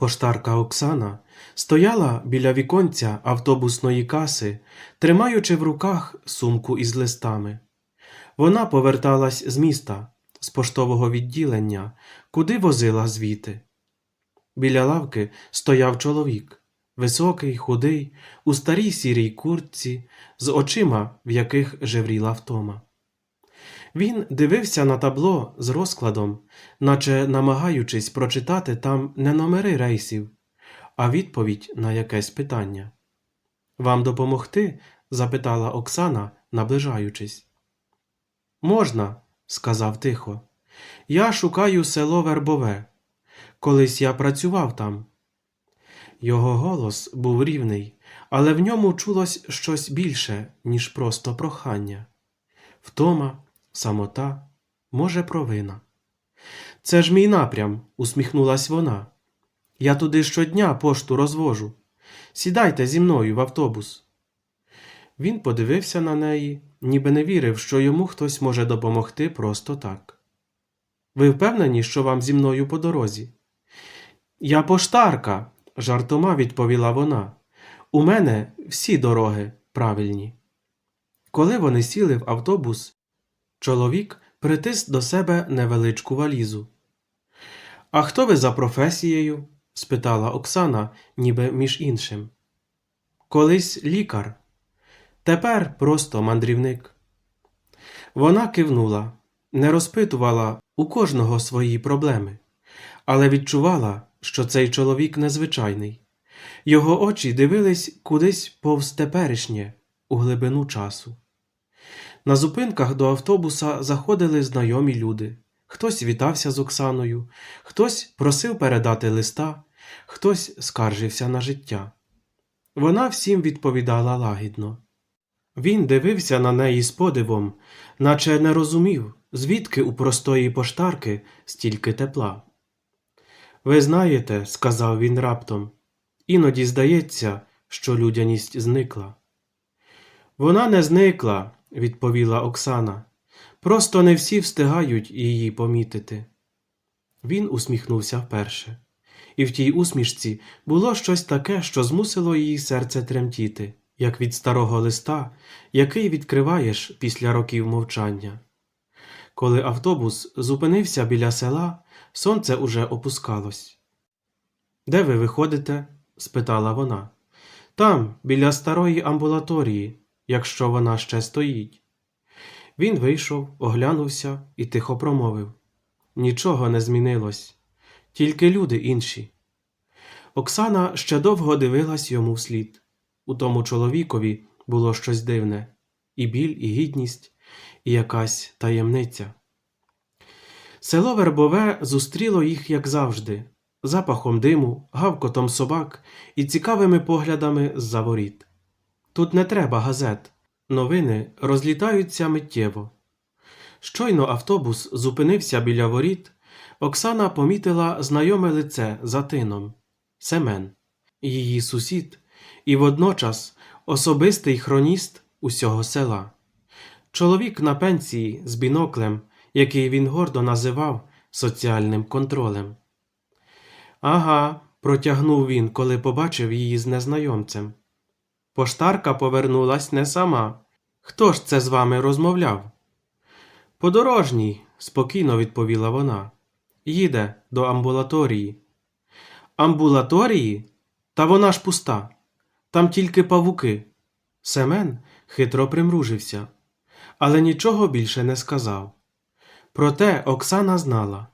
Поштарка Оксана стояла біля віконця автобусної каси, тримаючи в руках сумку із листами. Вона поверталась з міста, з поштового відділення, куди возила звіти. Біля лавки стояв чоловік, високий, худий, у старій сірій куртці, з очима, в яких жевріла втома. Він дивився на табло з розкладом, наче намагаючись прочитати там не номери рейсів, а відповідь на якесь питання. Вам допомогти? запитала Оксана, наближаючись. Можна, сказав тихо. Я шукаю село Вербове. Колись я працював там. Його голос був рівний, але в ньому чулось щось більше, ніж просто прохання. Втома, самота, може, провина. Це ж мій напрям, усміхнулась вона. Я туди щодня пошту розвожу. Сідайте зі мною в автобус. Він подивився на неї, ніби не вірив, що йому хтось може допомогти просто так. Ви впевнені, що вам зі мною по дорозі? Я поштарка, жартома відповіла вона. У мене всі дороги правильні. Коли вони сіли в автобус, чоловік притис до себе невеличку валізу. А хто ви за професією? спитала Оксана, ніби між іншим. Колись лікар, тепер просто мандрівник. Вона кивнула, не розпитувала у кожного свої проблеми, але відчувала, що цей чоловік незвичайний. Його очі дивились кудись повз теперішнє, у глибину часу. На зупинках до автобуса заходили знайомі люди. Хтось вітався з Оксаною, хтось просив передати листа, хтось скаржився на життя. Вона всім відповідала лагідно. Він дивився на неї з подивом, наче не розумів, звідки у простої поштарки стільки тепла. Ви знаєте, сказав він раптом, іноді здається, що людяність зникла. Вона не зникла, відповіла Оксана. Просто не всі встигають її помітити. Він усміхнувся вперше, і в тій усмішці було щось таке, що змусило її серце тремтіти, як від старого листа, який відкриваєш після років мовчання. Коли автобус зупинився біля села, сонце уже опускалось. Де ви виходите? спитала вона. Там, біля старої амбулаторії, якщо вона ще стоїть. Він вийшов, оглянувся і тихо промовив Нічого не змінилось, тільки люди інші. Оксана ще довго дивилась йому вслід. У тому чоловікові було щось дивне і біль, і гідність, і якась таємниця. Село Вербове зустріло їх, як завжди, запахом диму, гавкотом собак і цікавими поглядами з-за воріт. Тут не треба газет, новини розлітаються миттєво. Щойно автобус зупинився біля воріт, Оксана помітила знайоме лице за тином Семен, її сусід, і водночас особистий хроніст усього села. Чоловік на пенсії з біноклем, який він гордо називав соціальним контролем. Ага, протягнув він, коли побачив її з незнайомцем. Поштарка повернулась не сама. Хто ж це з вами розмовляв? Подорожній, спокійно відповіла вона. Їде до амбулаторії. Амбулаторії? Та вона ж пуста. Там тільки павуки. Семен хитро примружився, але нічого більше не сказав. Проте Оксана знала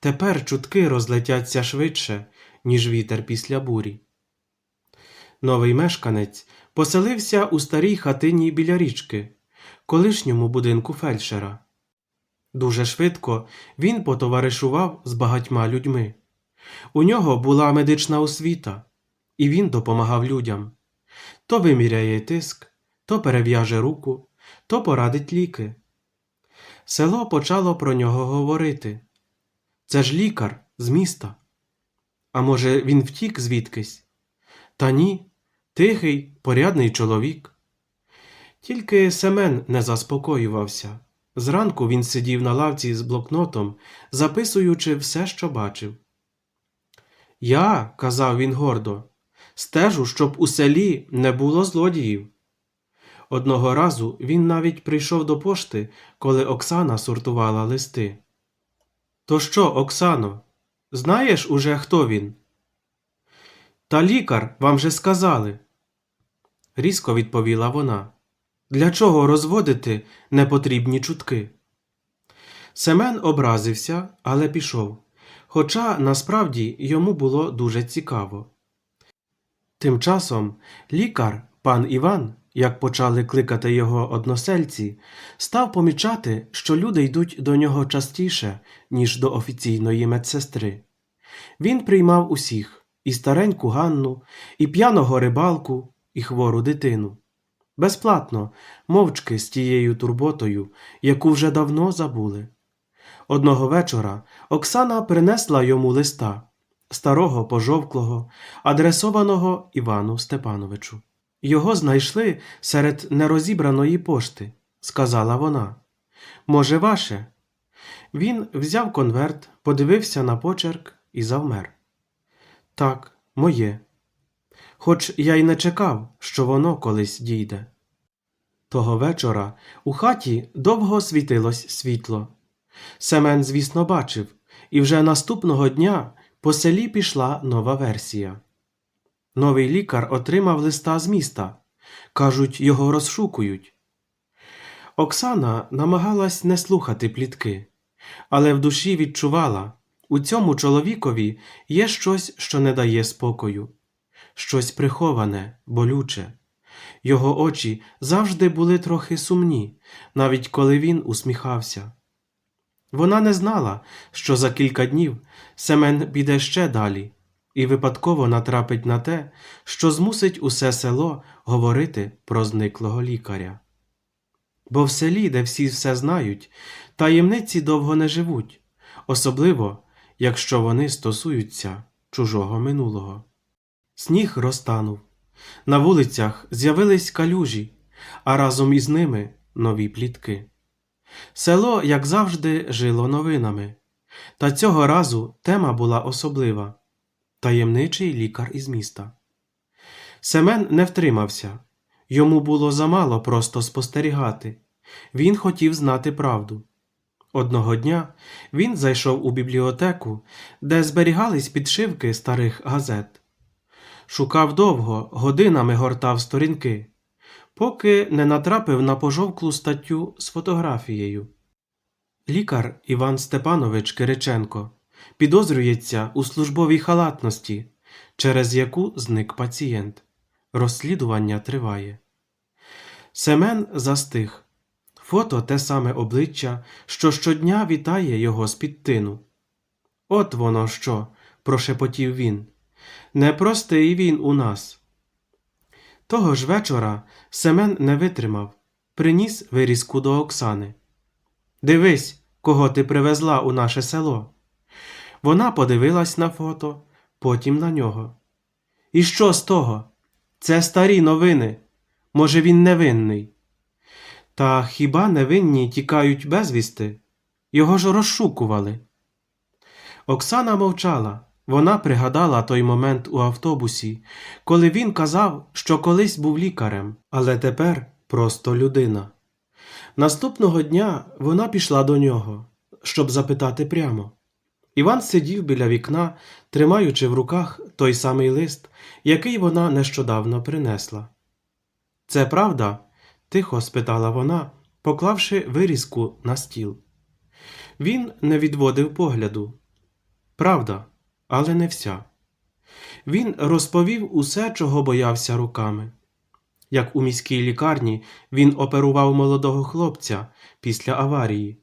тепер чутки розлетяться швидше, ніж вітер після бурі. Новий мешканець поселився у старій хатині біля річки, колишньому будинку фельдшера. Дуже швидко він потоваришував з багатьма людьми. У нього була медична освіта, і він допомагав людям то виміряє тиск, то перев'яже руку, то порадить ліки. Село почало про нього говорити це ж лікар з міста. А може, він втік звідкись? Та ні, тихий, порядний чоловік. Тільки Семен не заспокоювався. Зранку він сидів на лавці з блокнотом, записуючи все, що бачив. Я, казав він гордо, стежу, щоб у селі не було злодіїв. Одного разу він навіть прийшов до пошти, коли Оксана сортувала листи. То що, Оксано, знаєш уже, хто він? Та лікар, вам же сказали. Різко відповіла вона. Для чого розводити непотрібні чутки? Семен образився, але пішов, хоча насправді йому було дуже цікаво. Тим часом лікар, пан Іван, як почали кликати його односельці, став помічати, що люди йдуть до нього частіше, ніж до офіційної медсестри. Він приймав усіх і стареньку Ганну, і п'яного рибалку, і хвору дитину. Безплатно, мовчки з тією турботою, яку вже давно забули. Одного вечора Оксана принесла йому листа старого пожовклого, адресованого Івану Степановичу. Його знайшли серед нерозібраної пошти, сказала вона. Може, ваше? Він взяв конверт, подивився на почерк і завмер. Так, моє. Хоч я й не чекав, що воно колись дійде. Того вечора у хаті довго світилось світло. Семен, звісно, бачив, і вже наступного дня по селі пішла нова версія. Новий лікар отримав листа з міста. Кажуть, його розшукують. Оксана намагалась не слухати плітки, але в душі відчувала у цьому чоловікові є щось, що не дає спокою, щось приховане, болюче. Його очі завжди були трохи сумні, навіть коли він усміхався. Вона не знала, що за кілька днів Семен піде ще далі і випадково натрапить на те, що змусить усе село говорити про зниклого лікаря. Бо в селі, де всі все знають, таємниці довго не живуть, особливо, якщо вони стосуються чужого минулого. Сніг розтанув, на вулицях з'явились калюжі, а разом із ними нові плітки. Село, як завжди, жило новинами. Та цього разу тема була особлива таємничий лікар із міста. Семен не втримався йому було замало просто спостерігати. Він хотів знати правду. Одного дня він зайшов у бібліотеку, де зберігались підшивки старих газет. Шукав довго, годинами гортав сторінки поки не натрапив на пожовклу статтю з фотографією. Лікар Іван Степанович Кириченко підозрюється у службовій халатності, через яку зник пацієнт. Розслідування триває. Семен застиг. Фото те саме обличчя, що щодня вітає його з під тину. От воно що, прошепотів він. Непростий він у нас. Того ж вечора Семен не витримав, приніс вирізку до Оксани. Дивись, кого ти привезла у наше село. Вона подивилась на фото, потім на нього. І що з того? Це старі новини. Може, він невинний. Та хіба невинні тікають безвісти? Його ж розшукували. Оксана мовчала. Вона пригадала той момент у автобусі, коли він казав, що колись був лікарем, але тепер просто людина. Наступного дня вона пішла до нього, щоб запитати прямо. Іван сидів біля вікна, тримаючи в руках той самий лист, який вона нещодавно принесла. Це правда? тихо спитала вона, поклавши вирізку на стіл. Він не відводив погляду. Правда але не вся. Він розповів усе, чого боявся руками. Як у міській лікарні він оперував молодого хлопця після аварії,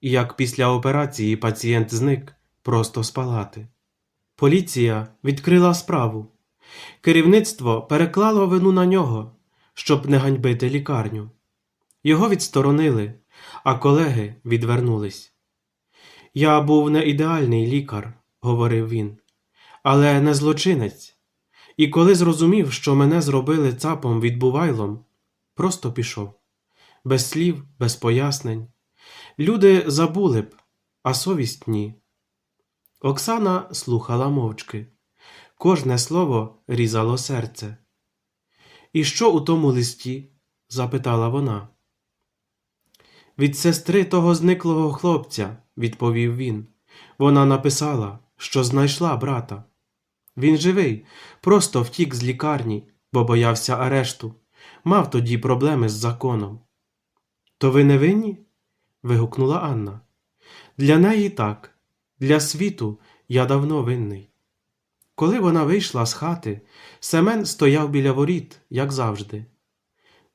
і як після операції пацієнт зник просто з палати. Поліція відкрила справу. Керівництво переклало вину на нього, щоб не ганьбити лікарню. Його відсторонили, а колеги відвернулись. Я був не ідеальний лікар, говорив він, але не злочинець. І коли зрозумів, що мене зробили цапом відбувайлом, просто пішов, без слів, без пояснень. Люди забули б, а совість ні. Оксана слухала мовчки. Кожне слово різало серце. І що у тому листі? запитала вона. Від сестри того зниклого хлопця, відповів він. Вона написала, що знайшла брата. Він живий, просто втік з лікарні, бо боявся арешту. Мав тоді проблеми з законом. То ви не винні? вигукнула Анна. Для неї так, для світу я давно винний. Коли вона вийшла з хати, Семен стояв біля воріт, як завжди.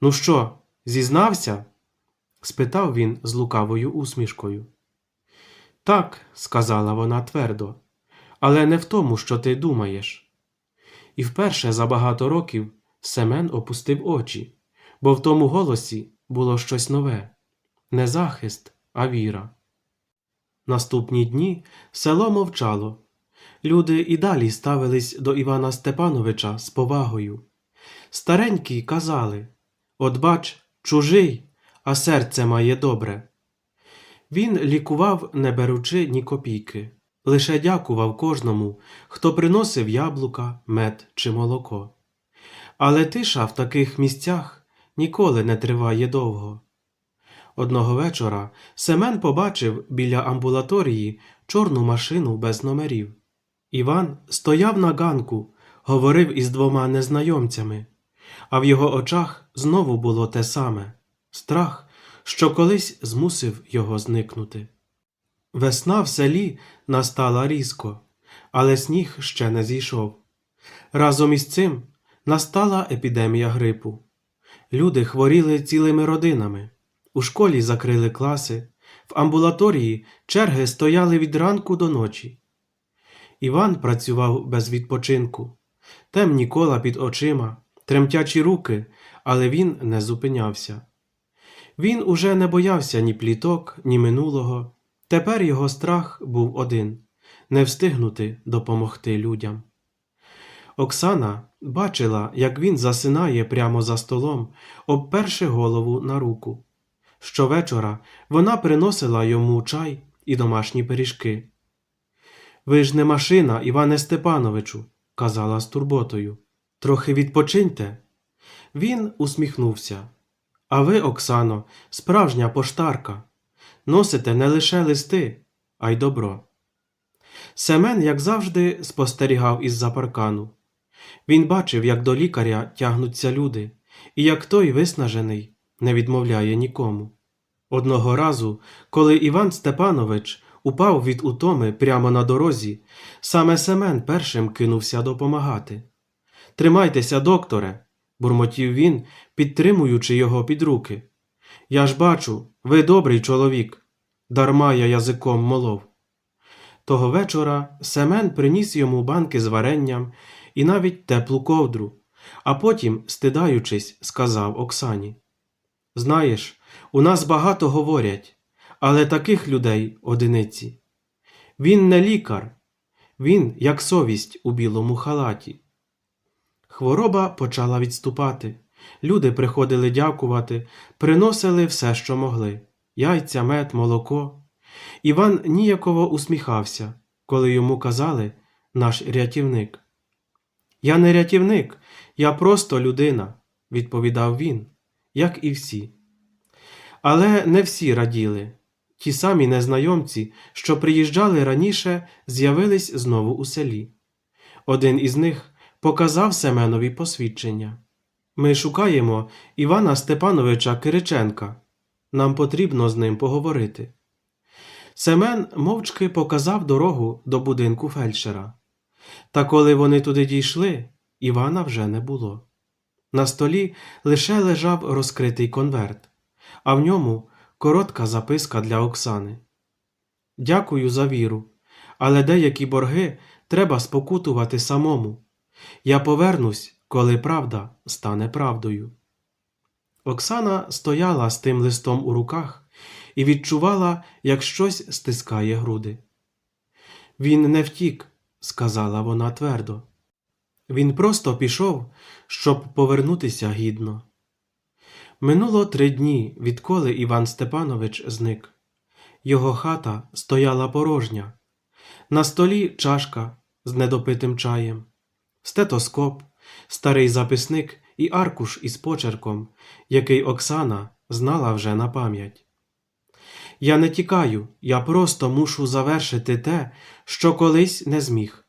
Ну що, зізнався? спитав він з лукавою усмішкою. Так, сказала вона твердо, але не в тому, що ти думаєш. І вперше за багато років Семен опустив очі, бо в тому голосі було щось нове не захист, а віра. Наступні дні село мовчало. Люди і далі ставились до Івана Степановича з повагою. Старенькі казали От бач, чужий, а серце має добре. Він лікував, не беручи ні копійки, лише дякував кожному, хто приносив яблука, мед чи молоко. Але тиша в таких місцях ніколи не триває довго. Одного вечора Семен побачив біля амбулаторії чорну машину без номерів. Іван стояв на ганку, говорив із двома незнайомцями, а в його очах знову було те саме страх, що колись змусив його зникнути. Весна в селі настала різко, але сніг ще не зійшов. Разом із цим настала епідемія грипу. Люди хворіли цілими родинами, у школі закрили класи, в амбулаторії черги стояли від ранку до ночі. Іван працював без відпочинку, темні кола під очима, тремтячі руки, але він не зупинявся. Він уже не боявся ні пліток, ні минулого. Тепер його страх був один не встигнути допомогти людям. Оксана бачила, як він засинає прямо за столом, обперши голову на руку. Щовечора вона приносила йому чай і домашні пиріжки. Ви ж не машина, Іване Степановичу, казала з турботою. Трохи відпочиньте. Він усміхнувся. А ви, Оксано, справжня поштарка. Носите не лише листи, а й добро. Семен, як завжди, спостерігав із-за паркану. Він бачив, як до лікаря тягнуться люди, і як той виснажений не відмовляє нікому. Одного разу, коли Іван Степанович упав від утоми прямо на дорозі, саме Семен першим кинувся допомагати. Тримайтеся, докторе, бурмотів він, підтримуючи його під руки. Я ж бачу, ви добрий чоловік, дарма я язиком молов. Того вечора Семен приніс йому банки з варенням і навіть теплу ковдру, а потім, стидаючись, сказав Оксані: Знаєш, у нас багато говорять, але таких людей одиниці. Він не лікар, він як совість у білому халаті. Хвороба почала відступати. Люди приходили дякувати, приносили все, що могли яйця, мед, молоко. Іван ніяково усміхався, коли йому казали наш рятівник. Я не рятівник, я просто людина, відповідав він, як і всі. Але не всі раділи. Ті самі незнайомці, що приїжджали раніше, з'явились знову у селі. Один із них показав Семенові посвідчення. Ми шукаємо Івана Степановича Кириченка. Нам потрібно з ним поговорити. Семен мовчки показав дорогу до будинку фельдшера. Та коли вони туди дійшли, Івана вже не було. На столі лише лежав розкритий конверт, а в ньому коротка записка для Оксани. Дякую за віру, але деякі борги треба спокутувати самому. Я повернусь, коли правда стане правдою. Оксана стояла з тим листом у руках і відчувала, як щось стискає груди. Він не втік, сказала вона твердо. Він просто пішов, щоб повернутися гідно. Минуло три дні, відколи Іван Степанович зник. Його хата стояла порожня, на столі чашка з недопитим чаєм. стетоскоп, старий записник і аркуш із почерком, який Оксана знала вже на пам'ять. Я не тікаю, я просто мушу завершити те, що колись не зміг.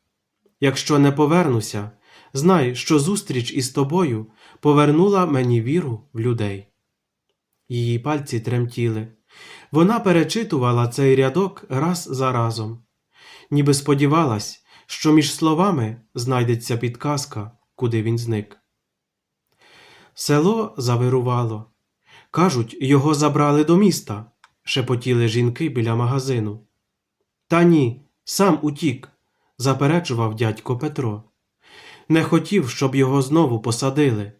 Якщо не повернуся, знай, що зустріч із тобою повернула мені віру в людей. Її пальці тремтіли. Вона перечитувала цей рядок раз за разом, ніби сподівалась, що між словами знайдеться підказка, куди він зник. Село завирувало. Кажуть, його забрали до міста, шепотіли жінки біля магазину. Та ні, сам утік, заперечував дядько Петро. Не хотів, щоб його знову посадили.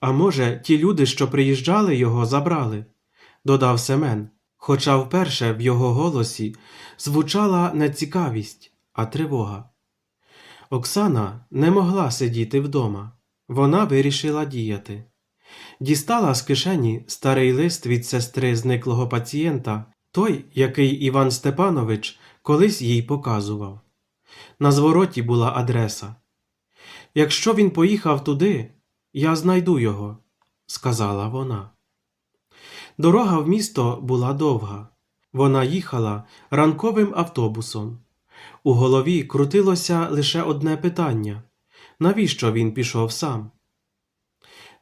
А може, ті люди, що приїжджали, його забрали, додав Семен, хоча вперше в його голосі звучала не цікавість, а тривога. Оксана не могла сидіти вдома. Вона вирішила діяти. Дістала з кишені старий лист від сестри зниклого пацієнта, той, який Іван Степанович колись їй показував. На звороті була адреса. Якщо він поїхав туди, я знайду його, сказала вона. Дорога в місто була довга. Вона їхала ранковим автобусом. У голові крутилося лише одне питання навіщо він пішов сам?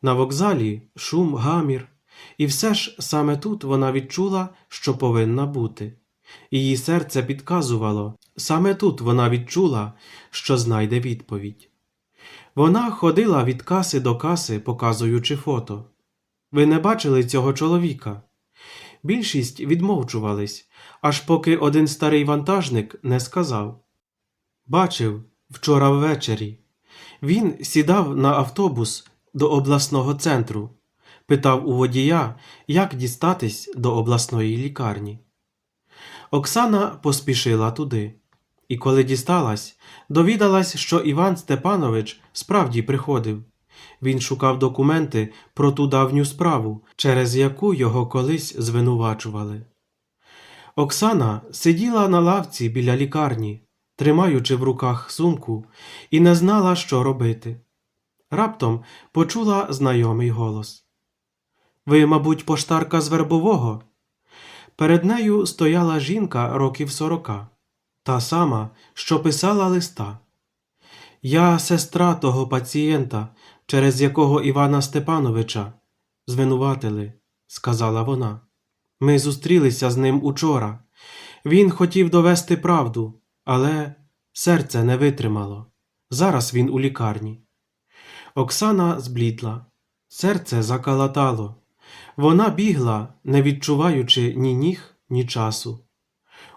На вокзалі шум, гамір, і все ж саме тут вона відчула, що повинна бути. Її серце підказувало, саме тут вона відчула, що знайде відповідь. Вона ходила від каси до каси, показуючи фото. Ви не бачили цього чоловіка? Більшість відмовчувались, аж поки один старий вантажник не сказав Бачив вчора ввечері. Він сідав на автобус до обласного центру, питав у водія, як дістатись до обласної лікарні. Оксана поспішила туди, і коли дісталась, довідалась, що Іван Степанович справді приходив. Він шукав документи про ту давню справу, через яку його колись звинувачували. Оксана сиділа на лавці біля лікарні, тримаючи в руках сумку, і не знала, що робити. Раптом почула знайомий голос. Ви, мабуть, поштарка з вербового? Перед нею стояла жінка років сорока, та сама, що писала листа. Я сестра того пацієнта, через якого Івана Степановича звинуватили, сказала вона. Ми зустрілися з ним учора. Він хотів довести правду, але серце не витримало. Зараз він у лікарні. Оксана зблідла, серце закалатало. Вона бігла, не відчуваючи ні ніг, ні часу.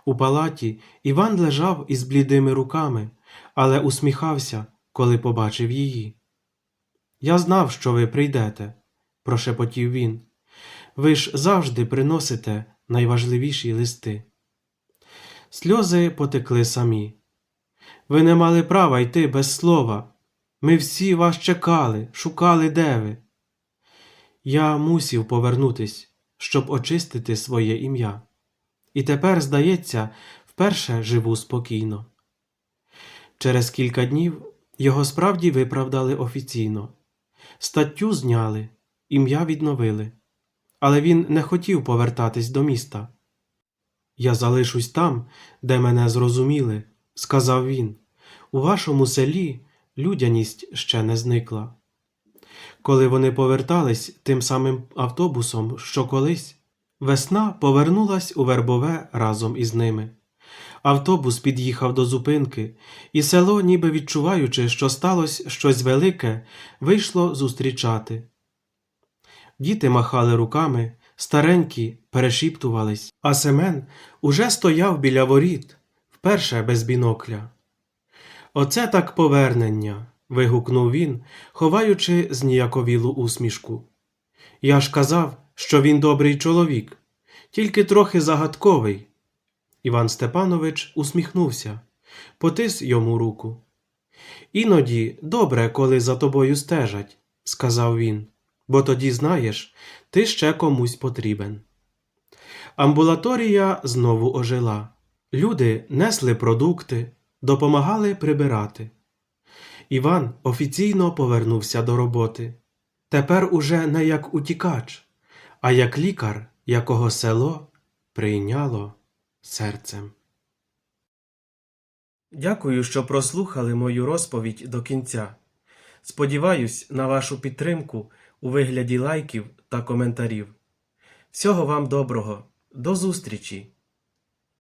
У палаті Іван лежав із блідими руками, але усміхався, коли побачив її. Я знав, що ви прийдете, прошепотів він. Ви ж завжди приносите найважливіші листи. Сльози потекли самі. Ви не мали права йти без слова. Ми всі вас чекали, шукали, де ви. Я мусів повернутись, щоб очистити своє ім'я. І тепер, здається, вперше живу спокійно. Через кілька днів його справді виправдали офіційно. Статтю зняли, ім'я відновили, але він не хотів повертатись до міста. Я залишусь там, де мене зрозуміли, сказав він. У вашому селі людяність ще не зникла. Коли вони повертались тим самим автобусом, що колись, весна повернулась у вербове разом із ними. Автобус під'їхав до зупинки, і село, ніби відчуваючи, що сталося щось велике, вийшло зустрічати. Діти махали руками, старенькі перешіптувались, а Семен уже стояв біля воріт, вперше без бінокля. Оце так повернення. вигукнув він, ховаючи зніяковілу усмішку. Я ж казав, що він добрий чоловік, тільки трохи загадковий. Іван Степанович усміхнувся, потис йому руку. Іноді добре, коли за тобою стежать, сказав він, бо тоді знаєш, ти ще комусь потрібен. Амбулаторія знову ожила. Люди несли продукти, допомагали прибирати. Іван офіційно повернувся до роботи. Тепер уже не як утікач, а як лікар, якого село прийняло серцем. Дякую, що прослухали мою розповідь до кінця. Сподіваюсь на вашу підтримку у вигляді лайків та коментарів. Всього вам доброго, до зустрічі!